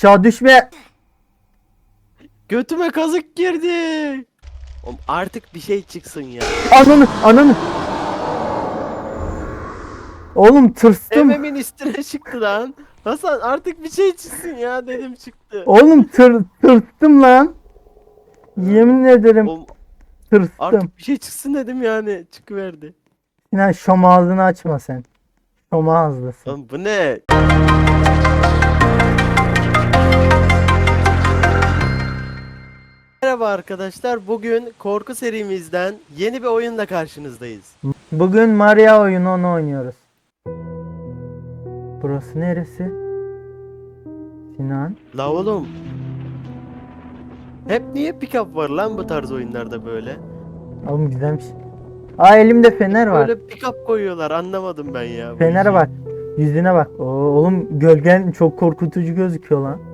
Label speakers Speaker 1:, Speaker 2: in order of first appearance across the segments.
Speaker 1: Aşağı düşme.
Speaker 2: Götüme kazık girdi. Oğlum artık bir şey çıksın ya.
Speaker 1: Ananı ananı. Oğlum tırstım.
Speaker 2: Ememin üstüne çıktı lan. Hasan artık bir şey çıksın ya dedim çıktı.
Speaker 1: Oğlum tır, tırstım lan. Yemin ederim
Speaker 2: Oğlum
Speaker 1: tırstım.
Speaker 2: artık bir şey çıksın dedim yani çıkıverdi.
Speaker 1: Sinan şom ağzını açma sen. Şom ağızlısın.
Speaker 2: Lan bu ne? Merhaba arkadaşlar. Bugün korku serimizden yeni bir oyunla karşınızdayız.
Speaker 1: Bugün Maria oyunu onu oynuyoruz. Burası neresi? Sinan.
Speaker 2: La oğlum. Hep niye pick-up var lan bu tarz oyunlarda böyle?
Speaker 1: Oğlum güzelmiş. Aa elimde fener var.
Speaker 2: Böyle pick-up koyuyorlar anlamadım ben ya.
Speaker 1: Fener'e bak. Yüzüne bak. Oo, oğlum gölgen çok korkutucu gözüküyor lan.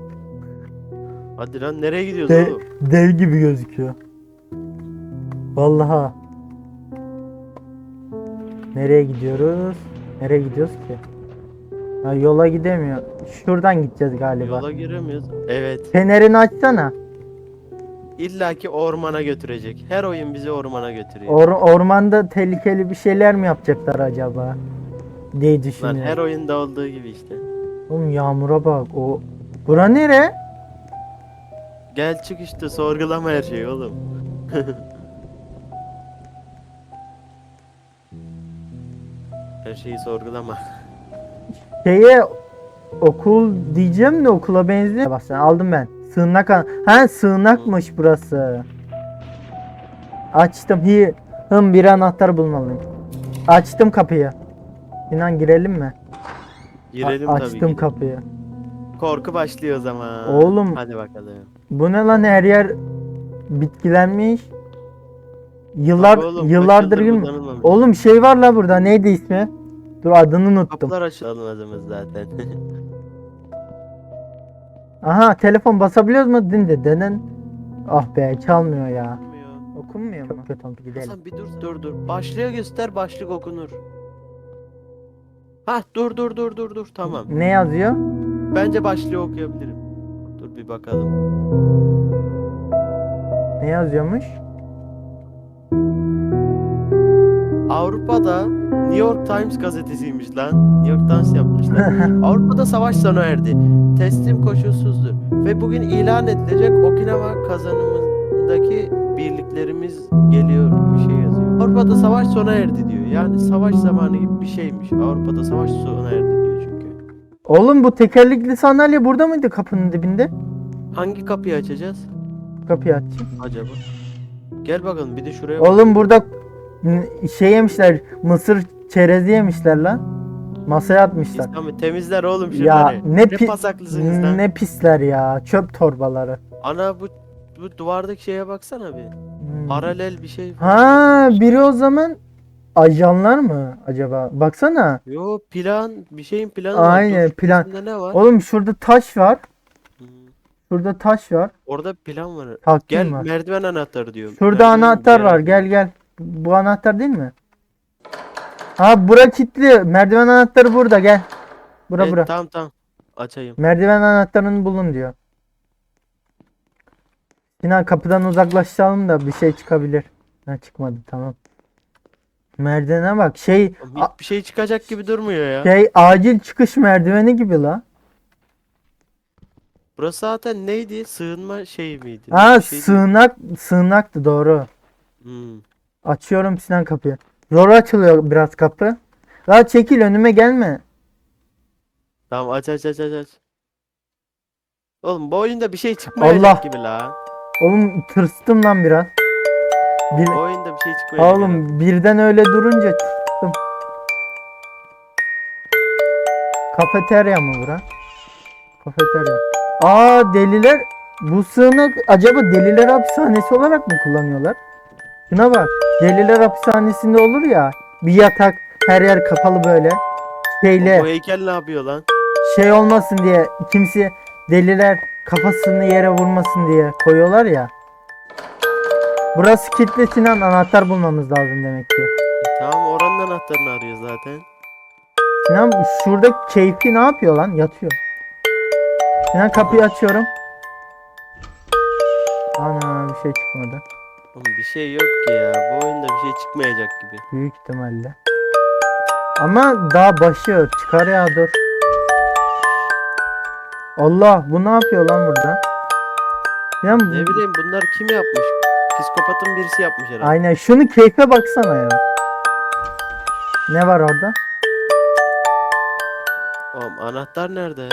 Speaker 2: Hadi lan nereye gidiyoruz
Speaker 1: De-
Speaker 2: oğlum?
Speaker 1: dev gibi gözüküyor. Vallahi. Nereye gidiyoruz? Nereye gidiyoruz ki? Ha, yola gidemiyor. Şuradan gideceğiz galiba.
Speaker 2: Yola giremiyoruz. Evet.
Speaker 1: Fenerini açsana.
Speaker 2: İlla ki ormana götürecek. Her oyun bizi ormana götürüyor.
Speaker 1: Or- ormanda tehlikeli bir şeyler mi yapacaklar acaba? diye
Speaker 2: Lan
Speaker 1: düşünüyorum.
Speaker 2: her oyunda olduğu gibi işte.
Speaker 1: Oğlum yağmura bak. O Bura nere?
Speaker 2: Gel çık işte sorgulama her şeyi oğlum. her şeyi sorgulama.
Speaker 1: Şeye okul diyeceğim de okula benziyor. Bak sen aldım ben. Sığınak al- Ha sığınakmış burası. Açtım. Hi. Hım bir anahtar bulmalıyım. Açtım kapıyı. Sinan girelim mi? A-
Speaker 2: Girelim tabii
Speaker 1: açtım
Speaker 2: ki.
Speaker 1: kapıyı.
Speaker 2: Korku başlıyor o zaman.
Speaker 1: Oğlum.
Speaker 2: Hadi bakalım.
Speaker 1: Bu ne lan her yer bitkilenmiş. Yıllar
Speaker 2: oğlum,
Speaker 1: yıllardır
Speaker 2: kaç yıldır
Speaker 1: gün.
Speaker 2: kullanılmamış.
Speaker 1: Oğlum şey var la burada. Neydi ismi? Dur adını unuttum.
Speaker 2: Kapılar açılmazımız zaten.
Speaker 1: Aha telefon basabiliyoruz mu? Dinde denen. Ah be çalmıyor ya. Okunmuyor mu? Çok kötü oldu gidelim.
Speaker 2: Hasan bir dur dur dur. Başlığı göster başlık okunur. Hah dur dur dur dur dur tamam.
Speaker 1: Ne yazıyor?
Speaker 2: Bence başlığı okuyabilirim. Bir bakalım.
Speaker 1: Ne yazıyormuş?
Speaker 2: Avrupa'da New York Times gazetesiymiş lan. New York Times yapmışlar. Avrupa'da savaş sona erdi. Teslim koşulsuzdur. Ve bugün ilan edilecek Okinawa kazanımındaki birliklerimiz geliyor bir şey yazıyor. Avrupa'da savaş sona erdi diyor. Yani savaş zamanı gibi bir şeymiş. Avrupa'da savaş sona erdi.
Speaker 1: Oğlum bu tekerlekli sandalye burada mıydı kapının dibinde?
Speaker 2: Hangi kapıyı açacağız
Speaker 1: Kapıyı açayım.
Speaker 2: acaba? Gel bakalım bir de şuraya bak.
Speaker 1: Oğlum burada şey yemişler. Mısır çerezi yemişler lan. Masaya atmışlar.
Speaker 2: İslam'ı temizler oğlum şunları.
Speaker 1: Ya ne,
Speaker 2: ne
Speaker 1: pi-
Speaker 2: pasaklısınız lan.
Speaker 1: ne pisler ya. Çöp torbaları.
Speaker 2: Ana bu bu duvardaki şeye baksana bir.
Speaker 1: Hmm.
Speaker 2: Paralel bir şey.
Speaker 1: Ha biri o zaman ajanlar mı acaba? Baksana.
Speaker 2: Yo plan bir şeyin planı var.
Speaker 1: Aynen,
Speaker 2: Dur,
Speaker 1: plan.
Speaker 2: üstünde ne var?
Speaker 1: Oğlum şurada taş var.
Speaker 2: Hmm,
Speaker 1: Şurada taş var.
Speaker 2: Orada plan var.
Speaker 1: Takvim
Speaker 2: Gel
Speaker 1: var.
Speaker 2: merdiven anahtarı diyorum.
Speaker 1: Şurada
Speaker 2: Merdiven
Speaker 1: anahtar var. Gel gel. Bu anahtar değil mi? Ha bura kilitli. Merdiven anahtarı burada gel. Bura
Speaker 2: Evet,
Speaker 1: bura.
Speaker 2: Tamam tamam. Açayım.
Speaker 1: Merdiven anahtarını bulun diyor. Sinan kapıdan uzaklaşalım da bir şey çıkabilir. Ha çıkmadı tamam. Merdivene bak. Şey
Speaker 2: Hiçbir şey çıkacak gibi durmuyor ya.
Speaker 1: şey acil çıkış merdiveni gibi la.
Speaker 2: Burası zaten neydi? Sığınma şey miydi?
Speaker 1: Ha
Speaker 2: Bir şeydi.
Speaker 1: sığınak sığınaktı doğru.
Speaker 2: Hmm.
Speaker 1: Açıyorum Sinan kapıyı. Zor açılıyor biraz kapı. La çekil önüme gelme.
Speaker 2: Tamam aç aç aç aç aç. Oğlum bu oyunda bir şey çıkmayacak
Speaker 1: Allah.
Speaker 2: gibi la.
Speaker 1: Oğlum tırstım lan biraz. Bir,
Speaker 2: Bu oyunda bir şey gibi.
Speaker 1: oğlum birden öyle durunca tırstım. Kafeterya mı bura? Kafeterya. Aa deliler bu sığınak acaba deliler hapishanesi olarak mı kullanıyorlar? Şuna bak. Deliler hapishanesinde olur ya bir yatak her yer kapalı böyle. Şeyle
Speaker 2: Bu heykel ne yapıyor lan?
Speaker 1: şey olmasın diye kimse deliler kafasını yere vurmasın diye koyuyorlar ya. Burası kilitli Sinan anahtar bulmamız lazım demek ki.
Speaker 2: Tamam oranın anahtarını arıyor zaten.
Speaker 1: Sinan şurada keyfi ne yapıyor lan? Yatıyor. Sinan kapıyı açıyorum. Ana bir şey çıkmadı.
Speaker 2: Oğlum bir şey yok ki ya. Bu oyunda bir şey çıkmayacak gibi.
Speaker 1: Büyük ihtimalle. Ama daha başı çıkar ya dur. Allah bu ne yapıyor lan burada? Ya
Speaker 2: Ne bileyim bunlar kim yapmış? Psikopatın birisi yapmış herhalde.
Speaker 1: aynen şunu keyfe baksana ya. Ne var orada?
Speaker 2: Oğlum anahtar nerede?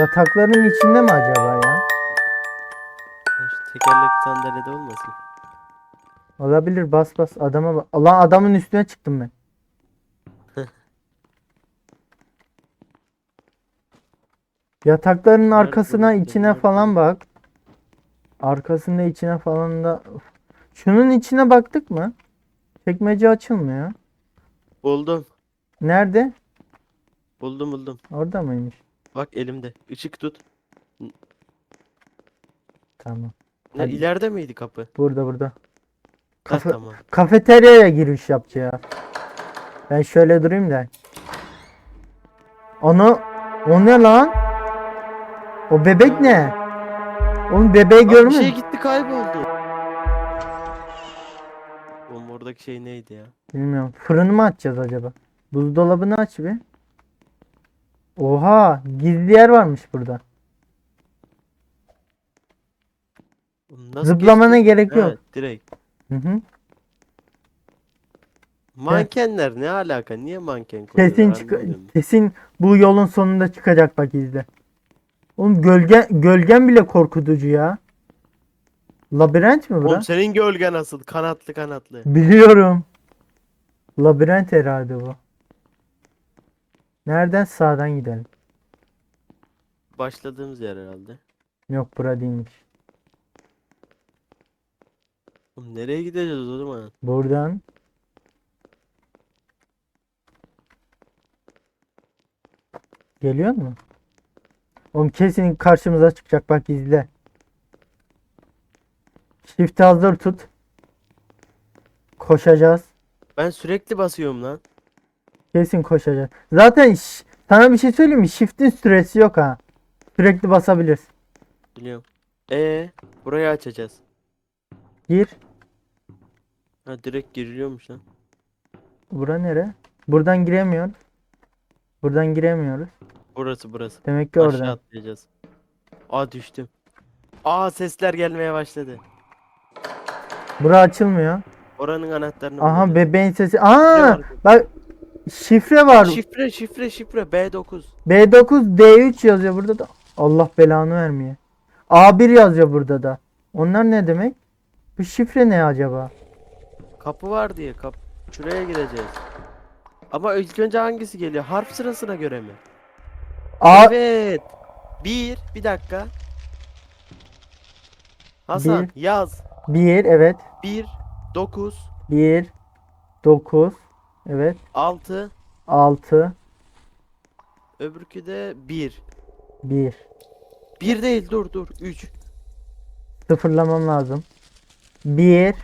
Speaker 1: Yatakların içinde mi acaba ya?
Speaker 2: Şu tekerlekli sandalyede olmasın.
Speaker 1: Olabilir bas bas adama bak. Allah adamın üstüne çıktım ben. Yatakların arkasına içine falan bak. Arkasında içine falan da. Şunun içine baktık mı? Çekmece açılmıyor.
Speaker 2: Buldum.
Speaker 1: Nerede?
Speaker 2: Buldum buldum.
Speaker 1: Orada mıymış?
Speaker 2: Bak elimde. Işık tut.
Speaker 1: Tamam.
Speaker 2: Ne
Speaker 1: Hadi.
Speaker 2: ileride miydi kapı?
Speaker 1: Burada burada.
Speaker 2: Ha,
Speaker 1: Kafe-
Speaker 2: tamam.
Speaker 1: Kafeteryaya giriş yapacağız. Ben şöyle durayım da. Onu o ne lan? O bebek ne? Oğlum bebeği görmüyor
Speaker 2: şey
Speaker 1: musun?
Speaker 2: gitti kayboldu. Oğlum oradaki şey neydi ya?
Speaker 1: Bilmiyorum. Fırını mı açacağız acaba? Buzdolabını aç bir. Oha, gizli yer varmış burada.
Speaker 2: Oğlum Nasıl
Speaker 1: Zıplamana
Speaker 2: geçti?
Speaker 1: gerek yok.
Speaker 2: Evet, direkt.
Speaker 1: Hı hı.
Speaker 2: Mankenler ne alaka? Niye manken koyuyorlar?
Speaker 1: Kesin çık
Speaker 2: anlamadım.
Speaker 1: kesin bu yolun sonunda çıkacak bak izle. Oğlum gölge gölgen bile korkutucu ya. Labirent mi bura?
Speaker 2: Oğlum senin gölgen nasıl? Kanatlı kanatlı.
Speaker 1: Biliyorum. Labirent herhalde bu. Nereden sağdan gidelim?
Speaker 2: Başladığımız yer herhalde.
Speaker 1: Yok bura değilmiş.
Speaker 2: Oğlum nereye gideceğiz o zaman?
Speaker 1: Buradan. Geliyor mu? Oğlum kesin karşımıza çıkacak bak izle. Shift hazır tut. Koşacağız.
Speaker 2: Ben sürekli basıyorum lan.
Speaker 1: Kesin koşacağız. Zaten sana bir şey söyleyeyim mi? Shift'in süresi yok ha. Sürekli basabilirsin.
Speaker 2: Biliyorum. Ee, burayı açacağız.
Speaker 1: Gir.
Speaker 2: Ha direkt giriliyormuş lan.
Speaker 1: Bura nere? Buradan giremiyoruz. Buradan giremiyoruz.
Speaker 2: Burası burası.
Speaker 1: Demek ki
Speaker 2: Aşağı
Speaker 1: oradan.
Speaker 2: atlayacağız. Aa düştüm. Aa sesler gelmeye başladı.
Speaker 1: Bura açılmıyor.
Speaker 2: Oranın anahtarını
Speaker 1: Aha
Speaker 2: bulacağız.
Speaker 1: bebeğin sesi. Aa
Speaker 2: var?
Speaker 1: bak şifre var.
Speaker 2: Şifre şifre şifre B9.
Speaker 1: B9 D3 yazıyor burada da. Allah belanı vermeye. A1 yazıyor burada da. Onlar ne demek? Bu şifre ne acaba?
Speaker 2: Kapı var diye kap şuraya gireceğiz. Ama ilk önce hangisi geliyor? Harf sırasına göre mi?
Speaker 1: A
Speaker 2: Evet. Bir, bir dakika. Hasan yaz.
Speaker 1: 1 evet.
Speaker 2: 1, 9,
Speaker 1: 1 9 evet
Speaker 2: 6,
Speaker 1: 6
Speaker 2: öbürkü de 1.
Speaker 1: 1
Speaker 2: 1 değil dur dur 3.
Speaker 1: Sıfırlamam lazım. 1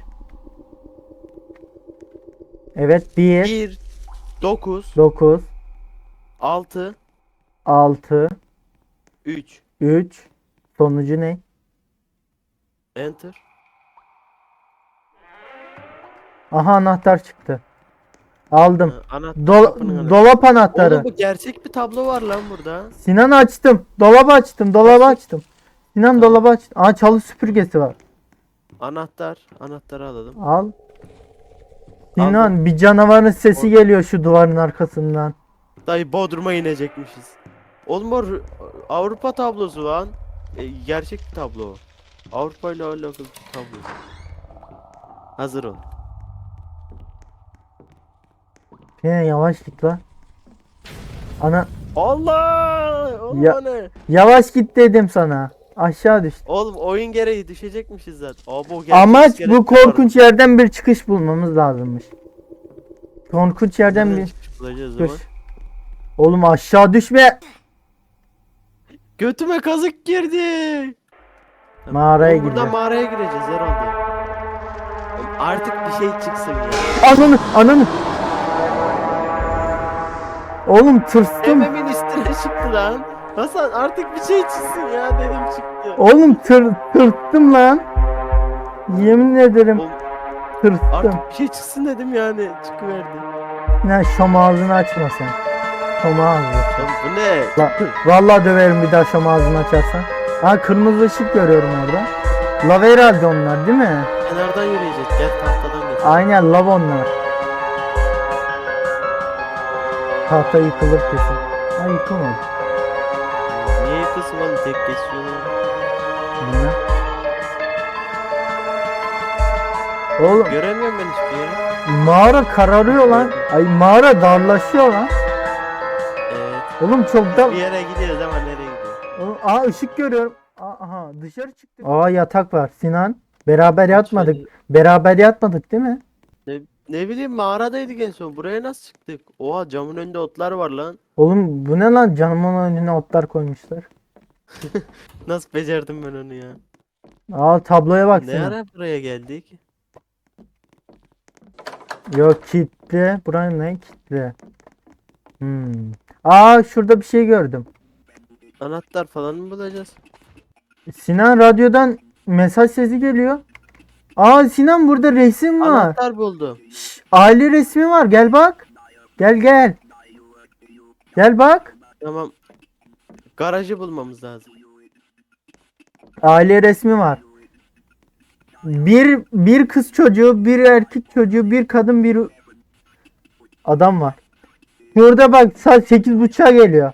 Speaker 1: Evet 1
Speaker 2: 1, 9,
Speaker 1: 9
Speaker 2: 6,
Speaker 1: 6
Speaker 2: 3.
Speaker 1: 3 Sonucu ne?
Speaker 2: Enter.
Speaker 1: Aha anahtar çıktı. Aldım.
Speaker 2: Ha, Anahtar
Speaker 1: Dol-
Speaker 2: kapının anahtarı.
Speaker 1: dolap anahtarı.
Speaker 2: Oğlum bu gerçek bir tablo var lan burada.
Speaker 1: Sinan açtım. Dolabı açtım. Dolabı açtım. Sinan dolabı açtı. Aa çalı süpürgesi var.
Speaker 2: Anahtar. Anahtarı alalım.
Speaker 1: Al. Sinan bir canavarın sesi
Speaker 2: Or-
Speaker 1: geliyor şu duvarın arkasından.
Speaker 2: Dayı Bodrum'a inecekmişiz. Oğlum bu Avrupa tablosu lan. E, gerçek bir tablo. Avrupa ile alakalı bir tablo. Hazır ol.
Speaker 1: Sinan yavaş git lan. Ana
Speaker 2: Allah! Oğlum
Speaker 1: Ya-
Speaker 2: ne?
Speaker 1: yavaş git dedim sana. Aşağı düştü.
Speaker 2: Oğlum oyun gereği düşecekmişiz zaten. O gerçek
Speaker 1: Amaç bu
Speaker 2: var.
Speaker 1: korkunç yerden bir çıkış bulmamız lazımmış. Korkunç yerden
Speaker 2: Nereden
Speaker 1: bir
Speaker 2: çıkış bulacağız?
Speaker 1: Oğlum aşağı düşme.
Speaker 2: Götüme kazık girdi.
Speaker 1: Mağaraya
Speaker 2: oğlum Buradan
Speaker 1: gireceğiz.
Speaker 2: mağaraya gireceğiz herhalde. Oğlum Artık bir şey çıksın ya.
Speaker 1: Ananı ananı. Oğlum tırstım.
Speaker 2: Ememin üstüne çıktı lan. Hasan artık bir şey çıksın ya dedim çıktı.
Speaker 1: Oğlum tır, tırstım lan. Yemin ederim
Speaker 2: Oğlum,
Speaker 1: tırstım.
Speaker 2: Artık bir şey çıksın dedim yani çıkıverdi.
Speaker 1: Ne şom ağzını açma sen. Şom ağzı.
Speaker 2: Oğlum bu ne?
Speaker 1: La, vallahi döverim bir daha şom ağzını açarsan. Ha kırmızı ışık görüyorum orada. Lav herhalde onlar değil mi?
Speaker 2: Kenardan yürüyeceğiz. Gel tahtadan geç.
Speaker 1: Aynen lav onlar. Tahta yıkılır kesin. Ha yıkılmadı.
Speaker 2: Niye yıkılsın oğlum tek geçiyorlar.
Speaker 1: Bilmem. Oğlum
Speaker 2: Göremiyorum ben hiçbir yeri.
Speaker 1: mağara kararıyor lan. Ay mağara darlaşıyor lan. Oğlum çok da...
Speaker 2: Bir yere gidiyoruz ama nereye gidiyoruz?
Speaker 1: Oğlum, Aa ışık görüyorum. Aa, aha dışarı çıktık. Aa yatak var Sinan. Beraber yatmadık.
Speaker 2: Şöyle-
Speaker 1: Beraber yatmadık değil mi?
Speaker 2: Ne, ne bileyim mağaradaydık en son. Buraya nasıl çıktık? Oha camın önünde otlar var lan.
Speaker 1: Oğlum bu ne lan canımın önüne otlar koymuşlar.
Speaker 2: Nasıl becerdim ben onu ya?
Speaker 1: Aa tabloya bak
Speaker 2: Ne
Speaker 1: Sinan.
Speaker 2: ara buraya geldik?
Speaker 1: Yok kilitli. Buranın ne kilitli? Hmm. Aa şurada bir şey gördüm.
Speaker 2: Anahtar falan mı bulacağız?
Speaker 1: Sinan radyodan mesaj sesi geliyor. Aa Sinan burada resim var.
Speaker 2: Anahtar buldum.
Speaker 1: Şş, aile resmi var. Gel bak. Gel gel. Gel bak.
Speaker 2: Tamam. Garajı bulmamız lazım.
Speaker 1: Aile resmi var. Bir bir kız çocuğu, bir erkek çocuğu, bir kadın, bir adam var. Şurada bak saat 8.30'a geliyor.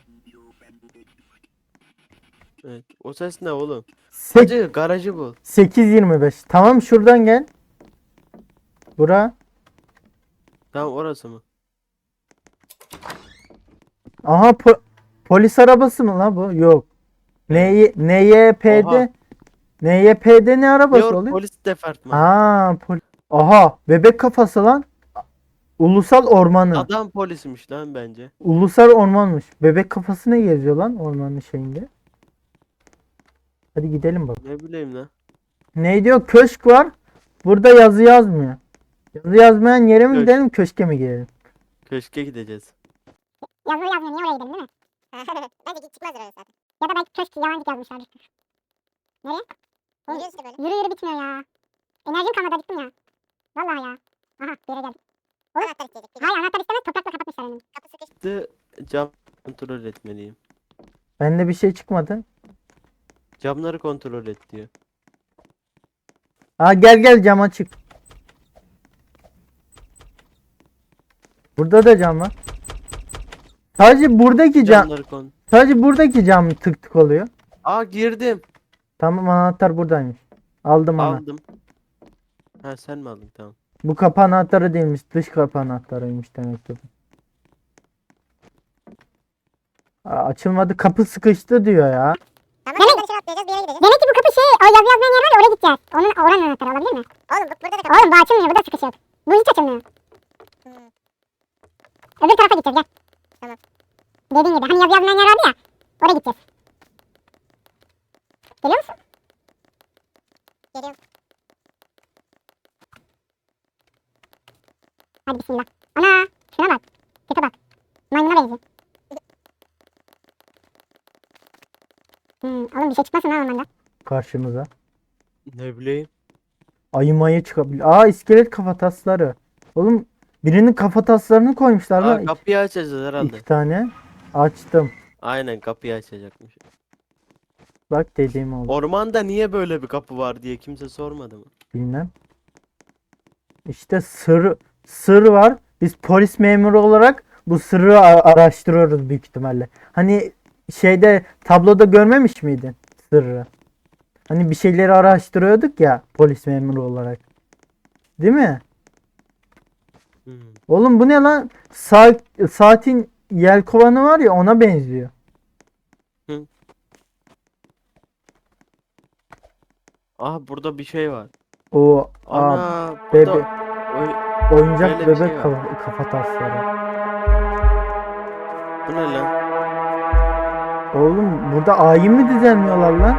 Speaker 2: Evet. O ses ne oğlum?
Speaker 1: Sek-
Speaker 2: Hacı garajı bul.
Speaker 1: 8.25. Tamam şuradan gel. Bura.
Speaker 2: Tamam orası mı?
Speaker 1: Aha po- polis arabası mı lan bu? Yok. NYPD.
Speaker 2: Oha.
Speaker 1: NYPD ne arabası oluyor?
Speaker 2: polis departmanı.
Speaker 1: Aa, pol- Aha, bebek kafası lan. Ulusal ormanı.
Speaker 2: Adam polismiş lan bence.
Speaker 1: Ulusal ormanmış. Bebek kafası ne geziyor lan ormanın şeyinde? Hadi gidelim bak.
Speaker 2: Ne bileyim lan.
Speaker 1: Ne diyor? Köşk var. Burada yazı yazmıyor. Yazı yazmayan yere mi
Speaker 2: Köşk.
Speaker 1: gidelim, köşke mi gidelim?
Speaker 2: Köşke gideceğiz.
Speaker 3: Yazıyor yazmıyor niye oraya gidelim değil mi? Bence git çıkmaz oraya zaten. Ya da belki köşk yalancık yazmışlardır. Nereye? Yürüyoruz işte böyle. Yürü yürü bitmiyor ya. Enerjim kalmadı gittim ya. Vallahi ya. Aha bir yere geldim. Anahtar isteyecek. Hayır anahtar istemez toprakla kapatmışlar önümü. Kapı sıkıştı.
Speaker 2: De cam kontrol etmeliyim.
Speaker 1: Bende bir şey çıkmadı.
Speaker 2: Camları kontrol et diyor.
Speaker 1: Aa gel gel cam açık. Burada da cam var. Sadece buradaki cam,
Speaker 2: Camları kon.
Speaker 1: sadece buradaki cam tık tık oluyor.
Speaker 2: Aa girdim.
Speaker 1: Tamam anahtar buradaymış. Aldım ana.
Speaker 2: Aldım. Ha sen mi aldın tamam.
Speaker 1: Bu kapı anahtarı değilmiş. Dış kapı anahtarıymış demek ki. bu. Aa, açılmadı. Kapı sıkıştı diyor ya.
Speaker 3: Tamam demek, dışarı atlayacağız bir yere gideceğiz. Demek ki bu kapı şey o yazı yazmayan yer var ya oraya gideceğiz. Onun oranın anahtarı olabilir mi? Oğlum bu, burada da kapı. Oğlum bu açılmıyor burada sıkışıyor. Bu hiç açılmıyor. Öbür tarafa gideceğiz gel. Tamam. Dediğin gibi hani yazı yazmayan yer vardı ya. Oraya gideceğiz. Geliyor musun? Geliyorum. Hadi bismillah. Ana şuna bak. Tipe bak. Maymuna benziyor. Hmm, oğlum bir şey çıkmasın ha ormanda.
Speaker 1: Karşımıza.
Speaker 2: Ne bileyim.
Speaker 1: Ayı mayı çıkabilir. Aa iskelet kafatasları. Oğlum birinin kafataslarını koymuşlar
Speaker 2: Aa,
Speaker 1: lan.
Speaker 2: Kapıyı açacağız herhalde.
Speaker 1: iki tane. Açtım.
Speaker 2: Aynen kapıyı açacakmış.
Speaker 1: Bak dediğim oldu.
Speaker 2: Ormanda niye böyle bir kapı var diye kimse sormadı mı?
Speaker 1: Bilmem. İşte sır sır var. Biz polis memuru olarak bu sırrı araştırıyoruz büyük ihtimalle. Hani şeyde tabloda görmemiş miydin sırrı? Hani bir şeyleri araştırıyorduk ya polis memuru olarak. Değil mi?
Speaker 2: Hmm.
Speaker 1: Oğlum bu ne lan? Saat, saatin yelkovanı var ya ona benziyor.
Speaker 2: Aha burada bir şey var.
Speaker 1: O
Speaker 2: Ana
Speaker 1: bebe-
Speaker 2: burada
Speaker 1: oyuncak
Speaker 2: böyle bir
Speaker 1: bebek
Speaker 2: şey var.
Speaker 1: kafa, kafatasları.
Speaker 2: bu ne lan?
Speaker 1: Oğlum burada ayin mi düzenliyorlar lan?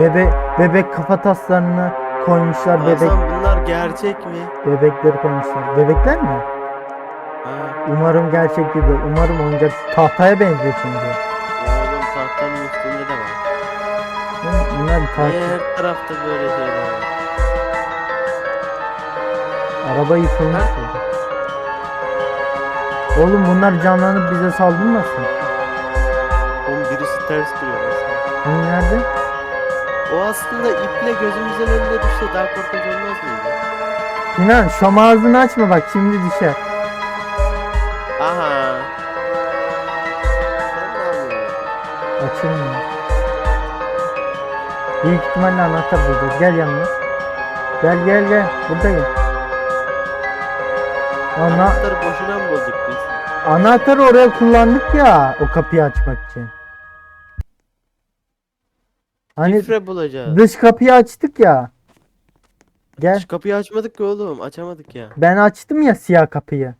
Speaker 1: Bebe bebek kafataslarını koymuşlar bebek
Speaker 2: Hasan bunlar gerçek mi?
Speaker 1: bebekleri koymuşlar. Bebekler mi?
Speaker 2: Ha,
Speaker 1: Umarım gerçek değildir. Umarım oyuncak tahtaya benziyor çünkü.
Speaker 2: oğlum tahtanın üstünde de var.
Speaker 1: Bunlar
Speaker 2: Niye
Speaker 1: tahta.
Speaker 2: her tarafta böyle şeyler var?
Speaker 1: Araba yıkılmış burada. Oğlum bunlar canlanıp bize saldırmasın.
Speaker 2: Oğlum birisi ters duruyor mesela.
Speaker 1: Hani nerede?
Speaker 2: O aslında iple gözümüzün önünde düşse daha korkunç olmaz mıydı?
Speaker 1: Sinan şom ağzını açma bak şimdi düşer.
Speaker 2: Aha. Sen ne yapıyorsun?
Speaker 1: Açılmıyor. Büyük ihtimalle anahtar bulacağız. Gel yanıma. Gel gel gel. Buradayım. Ana
Speaker 2: Anahtarı boşuna mı bulduk biz?
Speaker 1: anahtarı oraya kullandık ya o kapıyı açmak için. Hani
Speaker 2: Şifre bulacağız.
Speaker 1: dış kapıyı açtık ya. Gel.
Speaker 2: Şu kapıyı açmadık ki oğlum. Açamadık ya.
Speaker 1: Ben açtım ya siyah kapıyı.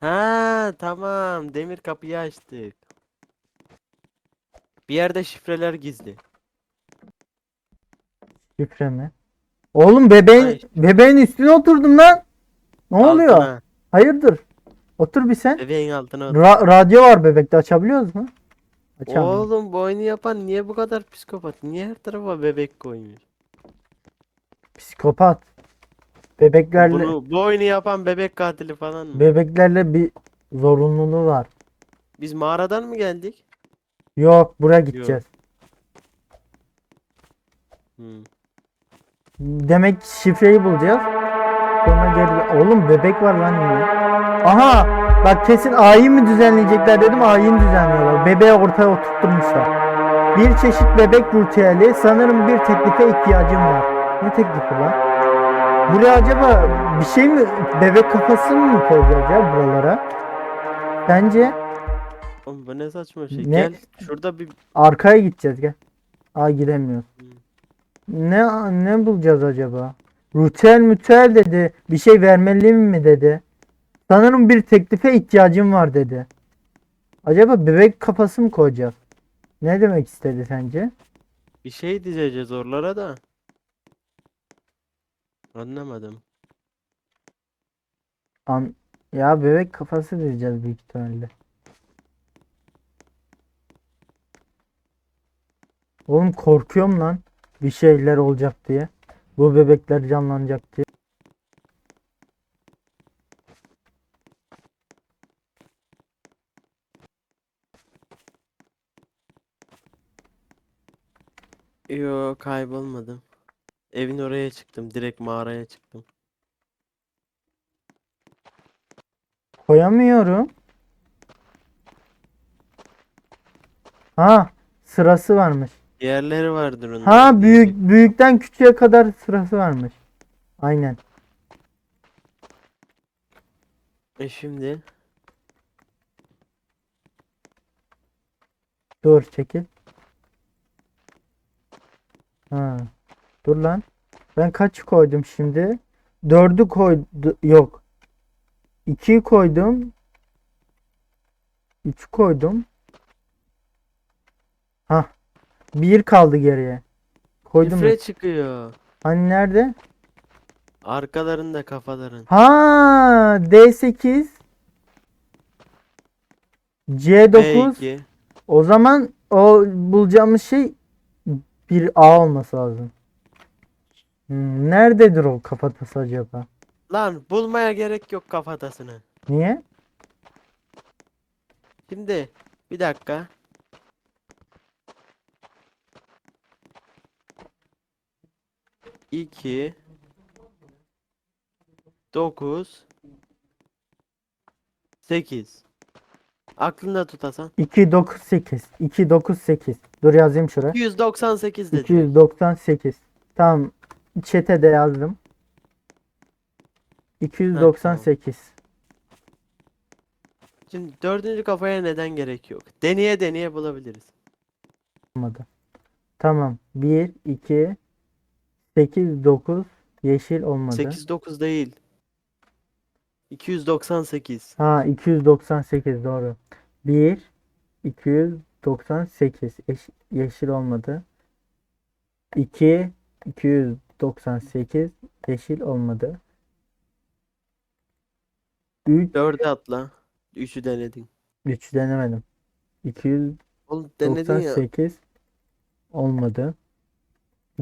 Speaker 2: Ha tamam. Demir kapıyı açtık. Bir yerde şifreler gizli.
Speaker 1: Şifre mi? Oğlum bebeğin
Speaker 2: Hayır.
Speaker 1: bebeğin üstüne oturdum lan. Ne oluyor?
Speaker 2: Altına.
Speaker 1: Hayırdır? Otur bir sen.
Speaker 2: Bebeğin altına otur.
Speaker 1: Ra- radyo var bebekte açabiliyoruz mu? Açamıyoruz.
Speaker 2: Oğlum bu oyunu yapan niye bu kadar psikopat? Niye her tarafa bebek koymuş?
Speaker 1: Psikopat. Bebeklerle
Speaker 2: Bunu, bu oyunu yapan bebek katili falan mı?
Speaker 1: bebeklerle bir zorunluluğu var.
Speaker 2: Biz mağaradan mı geldik?
Speaker 1: Yok buraya gideceğiz.
Speaker 2: Hmm.
Speaker 1: Demek şifreyi bulacağız. Sonra geri... Oğlum bebek var lan yine. Aha! Bak kesin ayin mi düzenleyecekler dedim ayin düzenliyorlar. Bebeği ortaya oturtmuşlar. Bir çeşit bebek ritüeli. Sanırım bir teklife ihtiyacım var. Ne teklifi lan? Buraya acaba bir şey mi bebek kafası mı koyacağız ya buralara? Bence
Speaker 2: Oğlum bu ne saçma şey.
Speaker 1: Ne?
Speaker 2: Gel şurada bir
Speaker 1: arkaya gideceğiz gel. Aa giremiyoruz. Ne ne bulacağız acaba? Ritüel mütüel dedi. Bir şey vermeliyim mi dedi. Sanırım bir teklife ihtiyacım var dedi. Acaba bebek kafası mı koyacağız? Ne demek istedi sence?
Speaker 2: bir şey diyeceğiz oralara da. Anlamadım.
Speaker 1: An ya bebek kafası diyeceğiz büyük ihtimalle. Oğlum korkuyorum lan. Bir şeyler olacak diye. Bu bebekler canlanacak diye.
Speaker 2: Yo kaybolmadım. Evin oraya çıktım. Direkt mağaraya çıktım.
Speaker 1: Koyamıyorum. Ha, sırası varmış.
Speaker 2: Yerleri vardır onun.
Speaker 1: Ha, büyük büyükten küçüğe kadar sırası varmış. Aynen.
Speaker 2: E şimdi
Speaker 1: Dur çekil. Ha. Dur lan. Ben kaç koydum şimdi? Dördü koydu. Yok. İkiyi koydum. Üç koydum. Ha. Bir kaldı geriye. Koydum.
Speaker 2: şifre
Speaker 1: ya.
Speaker 2: çıkıyor.
Speaker 1: Hani nerede?
Speaker 2: Arkalarında kafaların.
Speaker 1: Ha, D8 C9
Speaker 2: B2.
Speaker 1: O zaman o bulacağımız şey bir A olması lazım. Hmm, nerededir o kafatası acaba?
Speaker 2: Lan bulmaya gerek yok kafatasını.
Speaker 1: Niye?
Speaker 2: Şimdi bir dakika. İki. Dokuz. Sekiz. Aklında tut Hasan.
Speaker 1: 2 9 8. 2 9 8. Dur yazayım şuraya.
Speaker 2: 298 dedi.
Speaker 1: 298. Tamam. Çete de yazdım. 298.
Speaker 2: Şimdi dördüncü kafaya neden gerek yok? Deneye deneye bulabiliriz.
Speaker 1: Olmadı. Tamam. 1 2 8 9 yeşil olmadı.
Speaker 2: 8 9 değil. 298.
Speaker 1: Ha 298 doğru. 1 298 Yeş- yeşil olmadı. 2 298 yeşil olmadı. 3
Speaker 2: Dörde atla. Üçü denedin.
Speaker 1: 3 denemedim. 298
Speaker 2: Oğlum denedin ya.
Speaker 1: olmadı.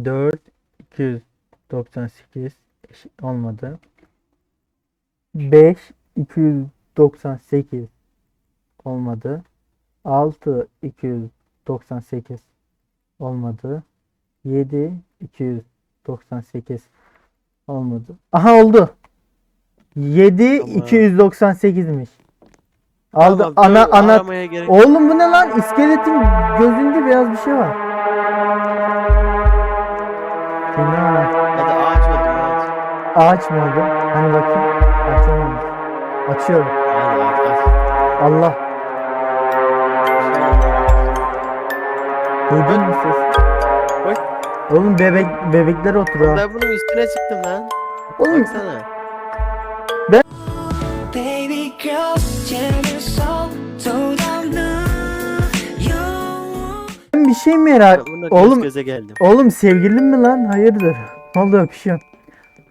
Speaker 1: 4 298 eşit olmadı. 5 298 olmadı. 6 298 olmadı. 7 298 olmadı. Aha oldu. 7
Speaker 2: Tamam.
Speaker 1: 298'miş. Aldı
Speaker 2: Tamam,
Speaker 1: ana ana Oğlum bu ne lan? İskeletin gözünde beyaz bir şey var.
Speaker 2: Ağaç
Speaker 1: mı oldu? Hani bakayım. Açılmamış. Açıyorum. Allah. Duydun mu ses?
Speaker 2: Bak.
Speaker 1: Oğlum bebek bebekler oturuyor.
Speaker 2: Ben bunun üstüne çıktım lan.
Speaker 1: Oğlum.
Speaker 2: Baksana.
Speaker 4: Ben...
Speaker 1: Ben bir şey
Speaker 2: mi merak...
Speaker 1: Oğlum, oğlum sevgilin mi lan? Hayırdır? Ne oldu öpüşüyorum.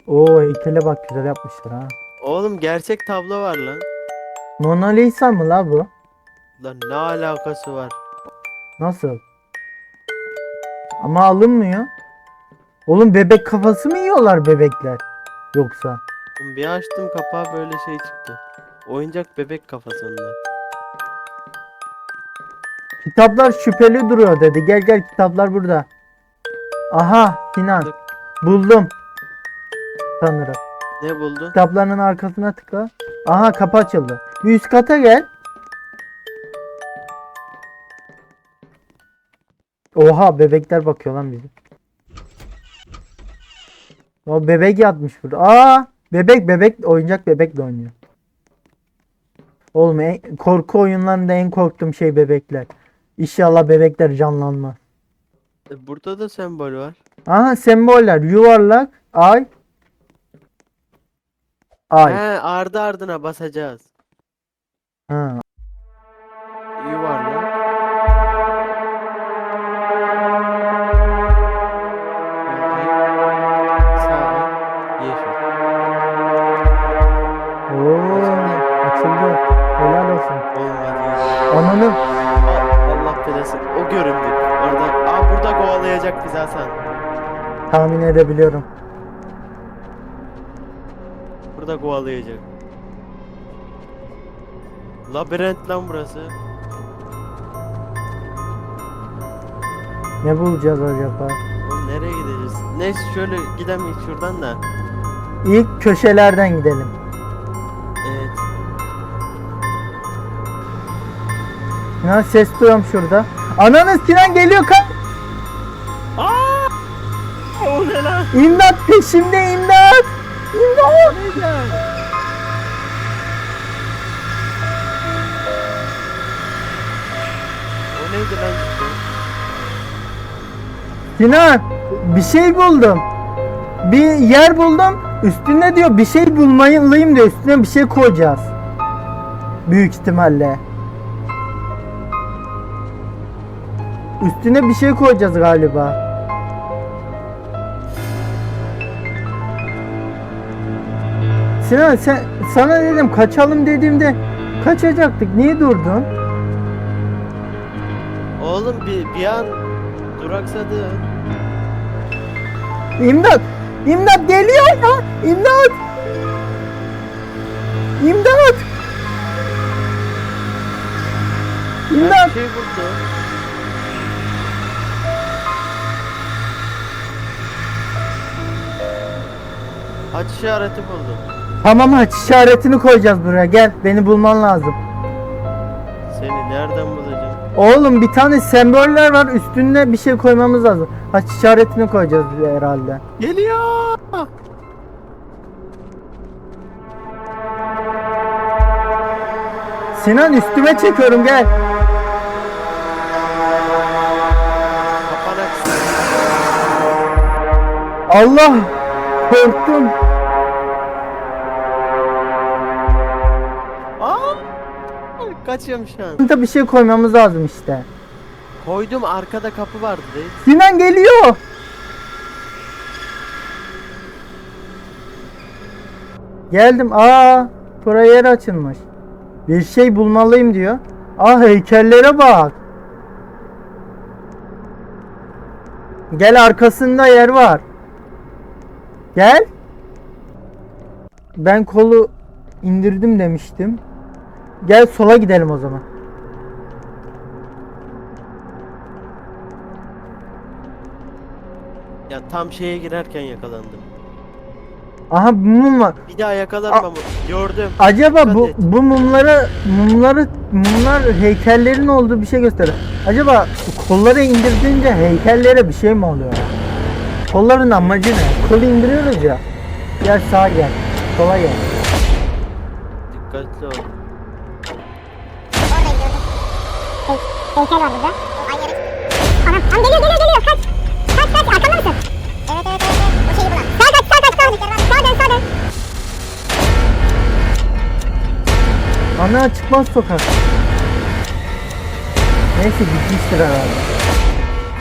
Speaker 1: Oo heykele bak güzel yapmışlar ha.
Speaker 2: Oğlum gerçek tablo var lan.
Speaker 1: Mona Lisa mı la bu?
Speaker 2: Lan ne alakası var?
Speaker 1: Nasıl? Ama alınmıyor. Oğlum bebek kafası mı yiyorlar bebekler? Yoksa?
Speaker 2: Oğlum Bir açtım kapağı böyle şey çıktı. Oyuncak bebek kafasında.
Speaker 1: Kitaplar şüpheli duruyor dedi. Gel gel kitaplar burada. Aha Sinan. Buldum. Sanırım.
Speaker 2: Ne buldun?
Speaker 1: Kitapların arkasına tıkla. Aha kapı açıldı. Bir üst kata gel. Oha bebekler bakıyor lan bize. O bebek yatmış burada. Aa bebek bebek oyuncak bebekle oynuyor. Oğlum en- korku oyunlarında en korktuğum şey bebekler. İnşallah bebekler canlanmaz.
Speaker 2: E, Burada da sembol var.
Speaker 1: Aha semboller yuvarlak ay ay.
Speaker 2: He ardı ardına basacağız.
Speaker 1: Ha.
Speaker 2: Yuvarlak. Sağ yeşil.
Speaker 1: Oo, açıldı. Helal olsun.
Speaker 2: Olmadı.
Speaker 1: Ananı
Speaker 2: Allah belasın. O göründü. Orada. Aa burada kovalayacak bizi Hasan.
Speaker 1: tahmin edebiliyorum.
Speaker 2: Burada kovalayacak. Labirent lan burası.
Speaker 1: Ne bulacağız acaba?
Speaker 2: Oğlum nereye gideceğiz? Neyse şöyle gidemeyiz şuradan da.
Speaker 1: İlk köşelerden gidelim.
Speaker 2: Evet.
Speaker 1: Sinan ses duyuyorum şurada. Ananı Sinan geliyor kan.
Speaker 2: Aa! O ne lan?
Speaker 1: İmdat peşimde imdat.
Speaker 2: O neydi lan?
Speaker 1: Sinan bir şey buldum. Bir yer buldum. Üstünde diyor bir şey bulmalıyım diyor. Üstüne bir şey koyacağız. Büyük ihtimalle. Üstüne bir şey koyacağız galiba. Sinan sen sana dedim kaçalım dediğimde kaçacaktık. Niye durdun?
Speaker 2: Oğlum bir, bir an duraksadı.
Speaker 1: İmdat! İmdat geliyor ya! İmdat! İmdat! İmdat!
Speaker 2: şey buldum. Haç işareti buldum.
Speaker 1: Tamam aç işaretini koyacağız buraya gel beni bulman lazım.
Speaker 2: Seni nereden bulacağım?
Speaker 1: Oğlum bir tane semboller var üstüne bir şey koymamız lazım. Aç işaretini koyacağız herhalde.
Speaker 2: Geliyor.
Speaker 1: Sinan üstüme çekiyorum gel.
Speaker 2: Kapanak.
Speaker 1: Allah! Korktum.
Speaker 2: Kaçıyorum şu an.
Speaker 1: Burada bir şey koymamız lazım işte.
Speaker 2: Koydum arkada kapı vardı değil.
Speaker 1: Sinan geliyor. Geldim. Aa! Buraya yer açılmış. Bir şey bulmalıyım diyor. Ah heykellere bak. Gel arkasında yer var. Gel. Ben kolu indirdim demiştim. Gel sola gidelim o zaman.
Speaker 2: Ya tam şeye girerken yakalandım.
Speaker 1: Aha mum var.
Speaker 2: Bir daha ama gördüm.
Speaker 1: Acaba
Speaker 2: Dikkat
Speaker 1: bu
Speaker 2: et.
Speaker 1: bu mumları mumları mumlar heykellerin olduğu bir şey gösterir. Acaba kolları indirdiğince heykellere bir şey mi oluyor? Kolların amacı ne? Kolu indiriyoruz ya. Gel sağa gel. Sola gel.
Speaker 2: Dikkatli ol.
Speaker 3: Hey, heykel var burada. Ay yere. Anam, anam geliyor geliyor geliyor. Kaç. Kaç kaç arkamda mısın? Evet evet evet. evet. O şeyi bulan. Sağ kaç sağ kaç sağ. Sağ dön sağ dön.
Speaker 1: Ana çıkmaz sokak. Neyse gitmiştir herhalde.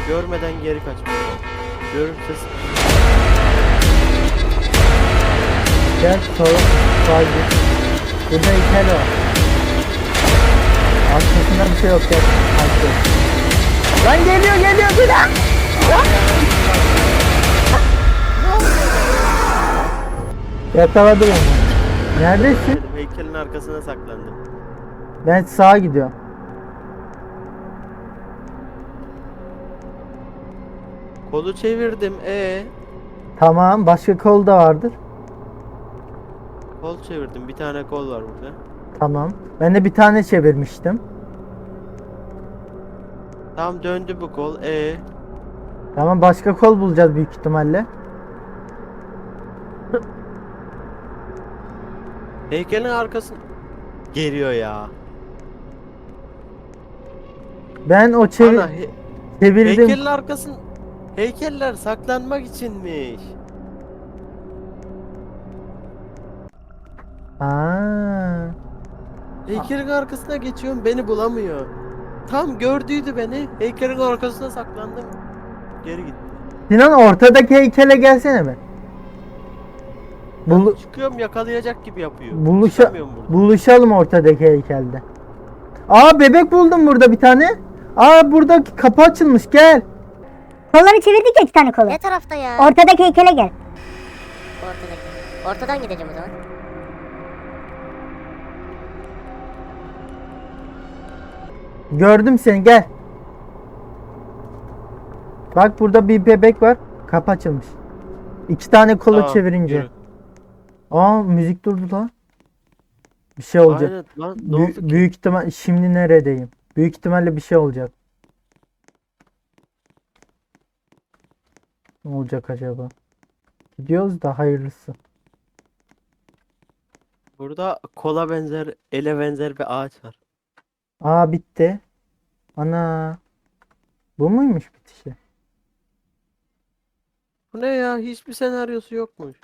Speaker 2: Görmeden geri kaçmış. Görürse
Speaker 1: Gel sola sağa git. Burada heykel var. Arkasında bir şey yok gel. Hadi. Lan geliyor geliyor bir daha. Yakaladım onu. Neredesin?
Speaker 2: heykelin arkasına saklandım.
Speaker 1: Ben sağa gidiyorum.
Speaker 2: Kolu çevirdim. E
Speaker 1: Tamam başka kol da vardır.
Speaker 2: kol çevirdim. Bir tane kol var burada.
Speaker 1: Tamam. Ben de bir tane çevirmiştim.
Speaker 2: Tam döndü bu kol. E
Speaker 1: Tamam başka kol bulacağız büyük ihtimalle.
Speaker 2: heykelin arkasını geliyor ya.
Speaker 1: Ben o çevir
Speaker 2: Ana he-
Speaker 1: çevirdim.
Speaker 2: heykelin arkasın heykeller saklanmak içinmiş.
Speaker 1: Aa.
Speaker 2: Heykelin arkasına geçiyorum beni bulamıyor. Tam gördüydü beni. Heykelin arkasına saklandım. Geri gitti.
Speaker 1: Sinan ortadaki heykele gelsene be. Bulu
Speaker 2: Çıkıyorum yakalayacak gibi yapıyor.
Speaker 1: buluşa
Speaker 2: Çıkamıyorum
Speaker 1: buluşalım ortadaki heykelde. Aa bebek buldum burada bir tane. Aa burada kapı açılmış gel.
Speaker 3: Kolları çevirdik ya iki tane kolu.
Speaker 5: Ne tarafta ya?
Speaker 3: Ortadaki heykele gel.
Speaker 5: Ortadaki. Ortadan gideceğim o zaman.
Speaker 1: Gördüm seni gel. Bak burada bir bebek var. Kapı açılmış. İki tane kolu
Speaker 2: Tamam,
Speaker 1: çevirince.
Speaker 2: yürü.
Speaker 1: Aa müzik durdu lan. Bir şey olacak.
Speaker 2: Aynen lan ne oldu ki?
Speaker 1: büyük ihtimal şimdi neredeyim? Büyük ihtimalle bir şey olacak. Ne olacak acaba? Gidiyoruz da hayırlısı.
Speaker 2: Burada kola benzer, ele benzer bir ağaç var.
Speaker 1: Aa bitti. Ana. Bu muymuş bitişi?
Speaker 2: Bu ne ya? Hiçbir senaryosu yokmuş.